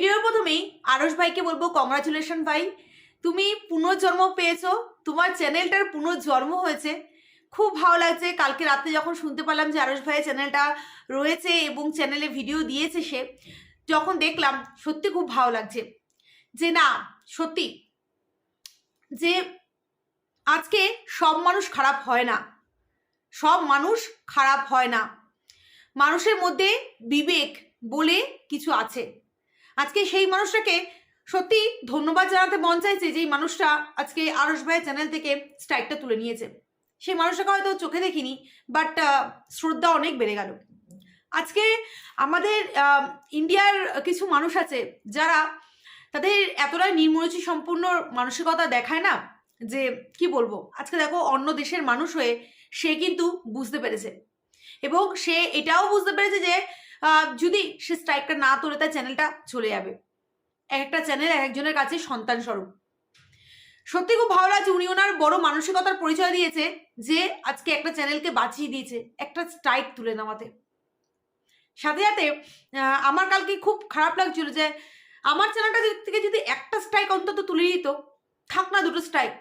ভিডিওর প্রথমেই আরস ভাইকে বলব কংগ্রাচুলেশন ভাই। তুমি পুনর্জন্ম পেয়েছ। তোমার চ্যানেলটার পুনর্জন্ম হয়েছে। খুব ভালো লাগছে। কালকে রাতে যখন শুনতে পারলাম যে আরস ভাইয়ের চ্যানেলটা রয়েছে এবং চ্যানেলে ভিডিও দিয়েছে সে, যখন দেখলাম সত্যি খুব ভালো লাগছে। যে না, সত্যি। যে আজকে সব মানুষ খারাপ হয় না। সব মানুষ খারাপ হয় না। মানুষের মধ্যে বিবেক বলে কিছু আছে। আজকে সেই মানুষটাকে সত্যি ধন্যবাদ জানাতে মন চাইছে যে মানুষটা আজকে আরস ভাইয়ের চ্যানেল থেকে স্ট্রাইকটা তুলে নিয়েছে। সেই মানুষটাকে হয়তো চোখে দেখিনি বাট শ্রদ্ধা অনেক বেড়ে গেল। আজকে আমাদের ইন্ডিয়ার কিছু মানুষ আছে যারা তাদের এতটাই নির্মরুচি সম্পূর্ণ মানসিকতা দেখায় না যে, কি বলব? আজকে দেখো অন্য দেশের মানুষ হয়ে সে কিন্তু বুঝতে পেরেছে। এবং সে এটাও বুঝতে পেরেছে যে যদি সে স্ট্রাইকটা না তোলে, তার চ্যানেলটা চলে যাবে। এক একটা চ্যানেল এক একজনের কাছে সন্তান স্বরূপ। সত্যি খুব ভালো লাগছে, উনি ওনার বড় মানসিকতার পরিচয় দিয়েছে যে আজকে একটা চ্যানেলকে বাঁচিয়ে দিয়েছে, একটা স্ট্রাইক তুলে নেওয়াতে। সাথে সাথে আমার কালকে খুব খারাপ লাগছিল যে আমার চ্যানেলটা থেকে যদি একটা স্ট্রাইক অন্তত তুলে দিত থাক না দুটো স্ট্রাইক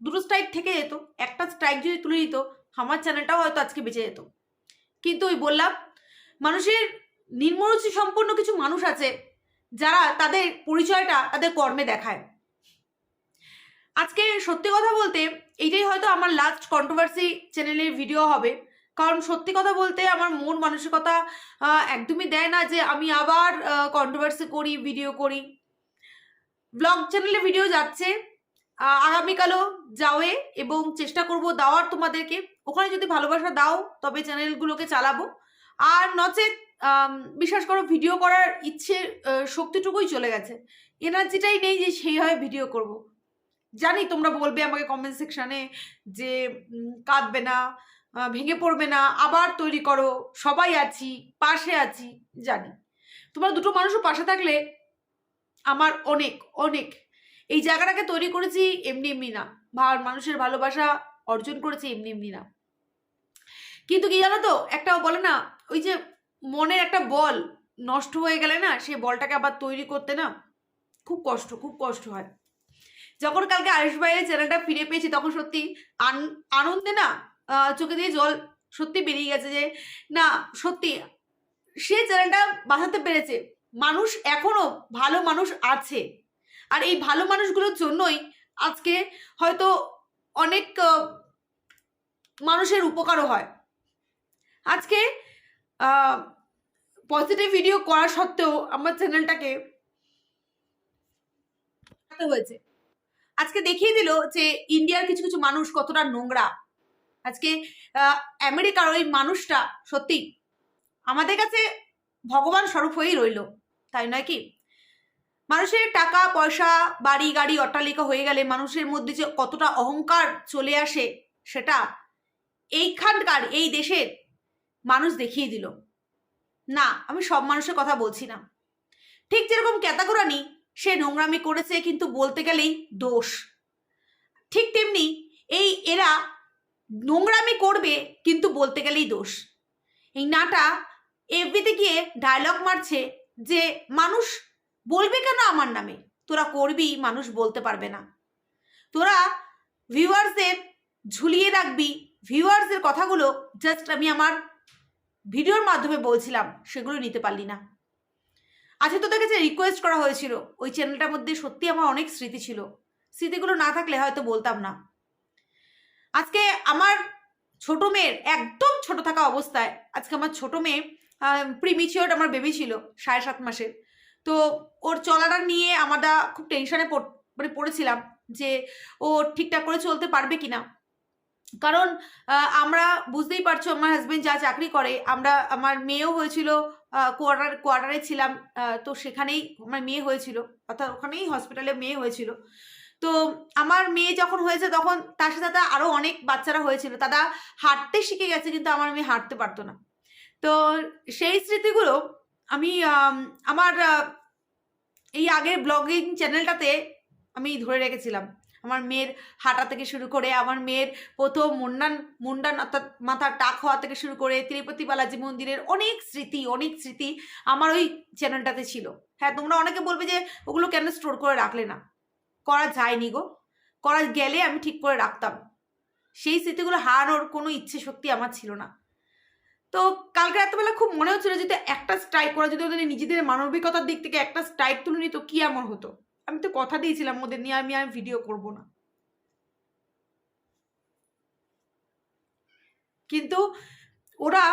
দুটো স্ট্রাইক থেকে যেত, একটা স্ট্রাইক যদি তুলে দিত আমার চ্যানেলটাও হয়তো আজকে বেঁচে যেত। কিন্তু ওই বললাম মানুষের নির্মরুচি সম্পন্ন কিছু মানুষ আছে যারা তাদের পরিচয়টা তাদের কর্মে দেখায়। আজকে সত্যি কথা বলতে এইটাই হয়তো আমার লাস্ট কন্ট্রোভার্সি চ্যানেলের ভিডিও হবে। কারণ সত্যি কথা বলতে আমার মন মানসিকতা একদমই দেয় না যে আমি আবার কন্ট্রোভার্সি করি ভিডিও করি। ব্লগ চ্যানেলে ভিডিও যাচ্ছে। আগামীকালও যাওয়ে এবং চেষ্টা করব দেওয়ার তোমাদেরকে। ওখানে যদি ভালোবাসা দাও, তবে চ্যানেলগুলোকে চালাবো। আর নচেত বিশ্বাস করো ভিডিও করার ইচ্ছে শক্তিটুকুই চলে গেছে। এনার্জিটাই নেই যে সেইভাবে ভিডিও করব। জানি তোমরা বলবে আমাকে কমেন্ট সেকশানে যে কাঁদবে না ভেঙে পড়বে না, আবার তৈরি করো, সবাই আছি, পাশে আছি, জানি। তোমরা দুটো মানুষও পাশে থাকলে আমার অনেক অনেক। এই জায়গাটাকে তৈরি করেছি এমনি এমনি না। ভার, মানুষের ভালোবাসা অর্জন করেছি এমনি এমনি না। কিন্তু কি জানো তো, একটা বলে না, ওই যে মনের একটা বল নষ্ট হয়ে গেলে না, সেই বলটাকে আবার তৈরি করতে না খুব কষ্ট খুব কষ্ট হয়। যখন কালকে আয়ুষ ভাইয়ের চ্যানেলটা ফিরে পেয়েছি, তখন সত্যি আন- আনন্দে না চোখে দিয়ে জল সত্যি বেরিয়ে গেছে যে, না, সত্যি সে চ্যানেলটা বাঁচাতে পেরেছে। মানুষ এখনও ভালো মানুষ আছে। আর এই ভালো মানুষগুলোর জন্যই আজকে হয়তো অনেক মানুষের উপকারও হয়। আজকে পজিটিভ ভিডিও করা সত্ত্বেও আমার চ্যানেলটাকে হয়েছে। আজকে দেখিয়ে দিল যে ইন্ডিয়ার কিছু কিছু মানুষ কতটা নোংরা। আজকে আমেরিকার ওই মানুষটা সত্যি আমাদের কাছে ভগবান স্বরূপ হয়েই রইল, তাই নয় কি? মানুষের টাকা, পয়সা, বাড়ি, গাড়ি, অট্টালিকা হয়ে গেলে মানুষের মধ্যে যে কতটা অহংকার চলে আসে সেটা এইখানকার, এই দেশের মানুষ দেখিয়ে দিল। না, আমি সব মানুষের কথা বলছি না। ঠিক যেরকম ক্যাতাগোরানি সে নোংরামি করেছে কিন্তু বলতে গেলেই দোষ। ঠিক তেমনি এই এরা নোংরামি করবে কিন্তু বলতে গেলেই দোষ। এই নাটা এফবিতে গিয়ে ডায়লগ মারছে যে, মানুষ বলবে কেন আমার নামে? তোরা করবি, মানুষ বলতে পারবে না। তোরা ভিউয়ার্সদের ঝুলিয়ে রাখবি ভিউয়ার্সদের কথাগুলো জাস্ট আমি আমার ভিডিওর মাধ্যমে বলছিলাম, সেগুলো নিতে পারলি না। আজকে তোদের কাছে রিকোয়েস্ট করা হয়েছিল, ওই চ্যানেলটার মধ্যে সত্যি আমার অনেক স্মৃতি ছিল। স্মৃতিগুলো না থাকলে হয়তো বলতাম না। আজকে আমার ছোট মেয়ের, একদম ছোট থাকা অবস্থায়, আজকে আমার ছোট মেয়ে প্রিমিচিওর আমার বেবি ছিল, সাড়ে সাত মাসের। তো ওর চলাটা নিয়ে আমরা খুব টেনশনে মানে পড়েছিলাম যে ও ঠিকঠাক করে চলতে পারবে কিনা। কারণ আমরা বুঝতেই পারছ আমার হাজবেন্ড যা চাকরি করে, আমরা, আমার মেয়েও হয়েছিল কোয়ার্টার কোয়ার্টারে ছিলাম তো সেখানেই আমার মেয়ে হয়েছিল, অর্থাৎ ওখানেই হসপিটালে মেয়ে হয়েছিল। তো আমার মেয়ে যখন হয়েছে তখন তার সাথে তার আরও অনেক বাচ্চারা হয়েছিল তারা হাঁটতে শিখে গেছে কিন্তু আমার মেয়ে হাঁটতে পারতো না। তো সেই স্মৃতিগুলো আমি আমার এই আগের ব্লগিং চ্যানেলটাতে আমি ধরে রেখেছিলাম। আমার মেয়ের হাঁটা থেকে শুরু করে আমার মেয়ের প্রথম মুন্ডান মুন্ডান অর্থাৎ মাথার টাক হওয়া থেকে শুরু করে তিরুপতি বালাজি মন্দিরের অনেক স্মৃতি অনেক স্মৃতি আমার ওই চ্যানেলটাতে ছিল। হ্যাঁ তোমরা অনেকে বলবে যে ওগুলো কেন স্টোর করে রাখলে না? করা যায়নি গো। করা গেলে আমি ঠিক করে রাখতাম। সেই স্মৃতিগুলো হারানোর কোনো ইচ্ছে শক্তি আমার ছিল না। তো কালকে রাত্রেবেলা খুব মনে হচ্ছিল যদি একটা স্ট্রাইক করা যদি ওদের নিজেদের মানবিকতার দিক থেকে একটা স্ট্রাইক তুলে নিত, কি এমন হতো? আমি তো কথা দিয়েছিলাম ওদের নিয়ে, আমি আর ভিডিও করব না। কিন্তু ওরা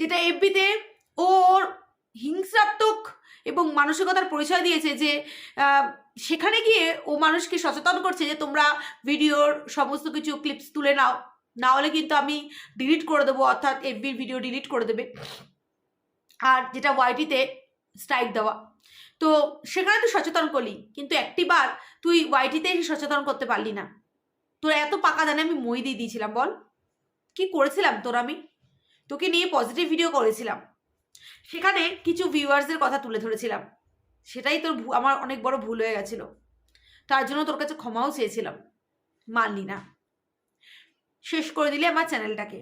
যেটা এফবিতে ওর হিংসাত্মক এবং মানসিকতার পরিচয় দিয়েছে যে সেখানে গিয়ে ও মানুষকে সচেতন করছে যে তোমরা ভিডিওর সমস্ত কিছু ক্লিপস তুলে নাও। না হলে কিন্তু আমি ডিলিট করে দেবো, অর্থাৎ এফবির ভিডিও ডিলিট করে দেবে। আর যেটা ওয়াইটিতে স্ট্রাইক দেওয়া। তো সেখানে তুই সচেতন করলি, কিন্তু একটিবার তুই ওয়াইটিতে এসে সচেতন করতে পারলি না। তোর এত পাকা দানে আমি মই দিয়ে দিয়েছিলাম, বল। কি করেছিলাম তোর আমি? তোকে নিয়ে পজিটিভ ভিডিও করেছিলাম। সেখানে কিছু ভিউয়ার্সদের কথা তুলে ধরেছিলাম। সেটাই তোর আমার অনেক বড় ভুল হয়ে গেছিল। তার জন্য তোর কাছে ক্ষমাও চেয়েছিলাম। মানলি না। শেষ করে দিলি আমার চ্যানেলটাকে।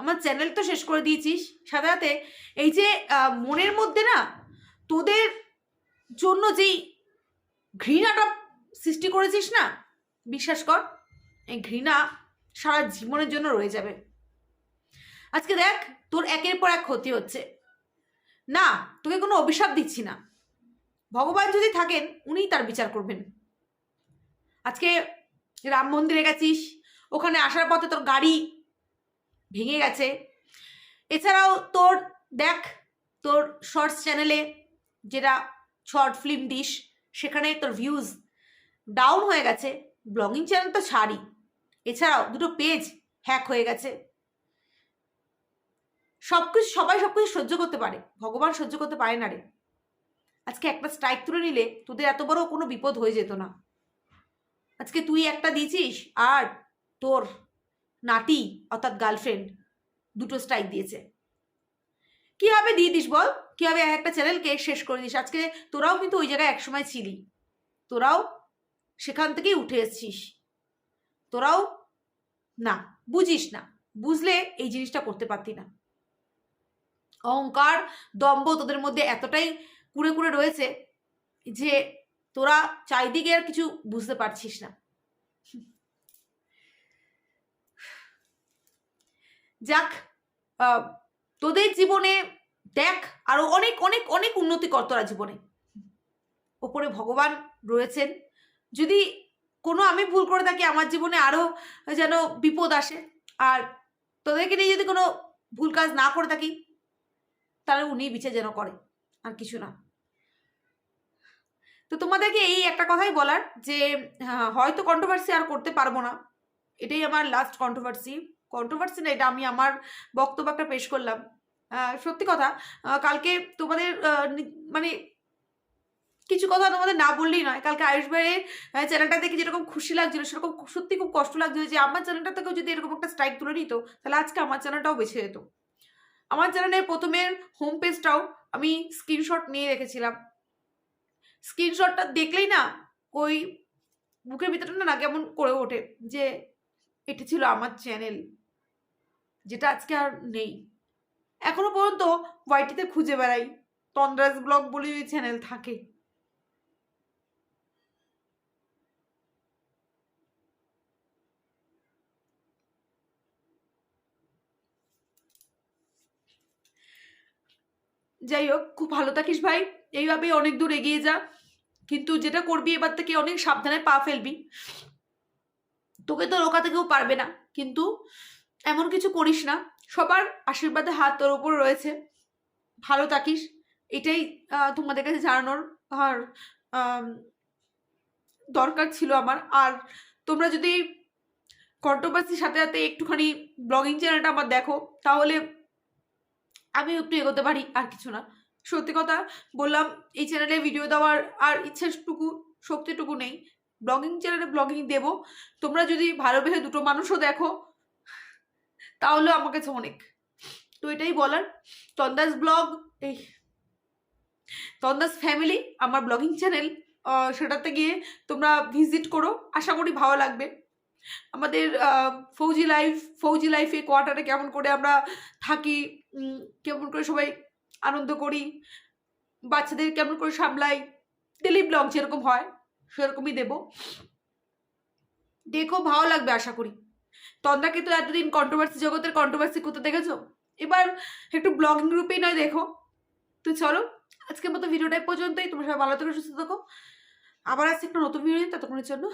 আমার চ্যানেল তো শেষ করে দিয়েছিস। সাথে সাথে এই যে মনের মধ্যে না, তোদের জন্য যেই ঘৃণাটা সৃষ্টি করেছিস না, বিশ্বাস কর, এই ঘৃণা সারা জীবনের জন্য রয়ে যাবে। আজকে দেখ, তোর একের পর এক ক্ষতি হচ্ছে। না, তোকে কোনো অভিশাপ দিচ্ছি না। ভগবান যদি থাকেন, উনিই তার বিচার করবেন। আজকে রাম মন্দিরে গেছিস, ওখানে আসার পথে তোর গাড়ি ভেঙে গেছে। এছাড়াও তোর, দেখ, তোর শর্টস চ্যানেলে যেটা শর্ট ফিল্ম দিস সেখানে তোর ভিউজ ডাউন হয়ে গেছে। ব্লগিং চ্যানেল তো ছাড়ি। এছাড়াও দুটো পেজ হ্যাক হয়ে গেছে। সব কিছু সবাই সব কিছু সহ্য করতে পারে। ভগবান সহ্য করতে পারে না রে। আজকে একটা স্ট্রাইক তুলে নিলে তোদের এত বড় কোনো বিপদ হয়ে যেত না। আজকে তুই একটা দিয়েছিস আর তোর নাতি, অর্থাৎ গার্লফ্রেন্ড দুটো স্ট্রাইক দিয়েছে। কীভাবে দিয়ে দিস বল? কীভাবে এক একটা চ্যানেলকে শেষ করে দিস? আজকে তোরাও কিন্তু ওই জায়গায় একসময় ছিলি। তোরাও সেখান থেকেই উঠে এসছিস। তোরাও না, বুঝিস না। বুঝলে এই জিনিসটা করতে পারতি না। অহংকার, দম্ভ তোদের মধ্যে এতটাই কুড়ে কুড়ে রয়েছে যে তোরা চারিদিকে আর কিছু বুঝতে পারছিস না। যাক তোদের জীবনে দেখ আরও অনেক অনেক অনেক উন্নতি কর তোরা জীবনে। ওপরে ভগবান রয়েছেন। যদি কোনো আমি ভুল করে থাকি আমার জীবনে আরও যেন বিপদ আসে। আর তোদেরকে নিয়ে যদি কোনো ভুল কাজ না করে থাকি তাহলে উনি বিচার যেন করে আর কিছু না। তো তোমাদেরকে এই একটা কথাই বলার যে হ্যাঁ, হয়তো কন্ট্রোভার্সি আর করতে পারব না। এটাই আমার লাস্ট কন্ট্রোভার্সি কন্ট্রোভার্সি না, এটা আমি আমার বক্তব্য একটা পেশ করলাম। সত্যি কথা কালকে তোমাদের মানে কিছু কথা তোমাদের না বললেই নয়। কালকে আয়ুষ ভাইয়ের চ্যানেলটা দেখে যেরকম খুশি লাগছিল, সেরকম সত্যি খুব কষ্ট লাগছিল যে আমার চ্যানেলটা থেকেও যদি এরকম একটা স্ট্রাইক তুলে নিত, তাহলে আজকে আমার চ্যানেলটাও বেছে যেত আমার চ্যানেলের প্রথমের হোম পেজটাও আমি স্ক্রিনশট নিয়ে রেখেছিলাম। স্ক্রিনশটটা দেখলেই না, ওই বুকের ভিতরটা না কেমন করে ওঠে যে, এটা ছিল আমার চ্যানেল যেটা আজকে আর নেই। এখনও পর্যন্ত ওয়াইটিতে খুঁজে বেড়াই। তন্দ্রাস ব্লগ বলে ওই চ্যানেল থাকে। যাই হোক, খুব ভালো থাকিস ভাই। এইভাবেই অনেক দূর এগিয়ে যা। কিন্তু যেটা করবি এবার থেকে অনেক সাবধানে পা ফেলবি। তোকে তো রোকাতে কেউ পারবে না। কিন্তু এমন কিছু করিস না। সবার আশীর্বাদে হাত তোর ওপর রয়েছে। ভালো থাকিস। এটাই তোমাদের কাছে জানানোর আর দরকার ছিল আমার। আর তোমরা যদি কন্ট্রোভার্সির সাথে সাথে একটুখানি ব্লগিং চ্যানেলটা আমার দেখো, তাহলে আমি একটু এগোতে পারি, আর কিছু না। সত্যি কথা বললাম, এই চ্যানেলে ভিডিও দেওয়ার আর ইচ্ছাটুকু, শক্তিটুকু নেই। ব্লগিং চ্যানেলে ব্লগিং দেব। তোমরা যদি ভালোবেসে দুটো মানুষও দেখো তাহলে আমার কাছে অনেক। তো এটাই বলার। তন্দাস ব্লগ, এই তন্দাস ফ্যামিলি আমার ব্লগিং চ্যানেল সেটাতে গিয়ে তোমরা ভিজিট করো। আশা করি ভালো লাগবে। আমাদের ফৌজি লাইফ ফৌজি লাইফে কোয়ার্টারে কেমন করে আমরা থাকি কেমন করে সবাই আনন্দ করি, বাচ্চাদের কেমন করে সামলাই ডেলি ব্লগ যেরকম হয়, সেরকমই দেবো। দেখো, ভালো লাগবে আশা করি। তন্দ্রাকে তো এতদিন কন্ট্রোভার্সি জগতের কন্ট্রোভার্সি কোথা দেখেছ? এবার একটু ব্লগিং গ্রুপেই নয়, দেখো। তো চলো, আজকের মতো ভিডিওটা পর্যন্তই। তোমরা সবাই ভালো থেকে, সুস্থ থাকো। আবার আসছে একটা নতুন ভিডিও ততক্ষণের জন্য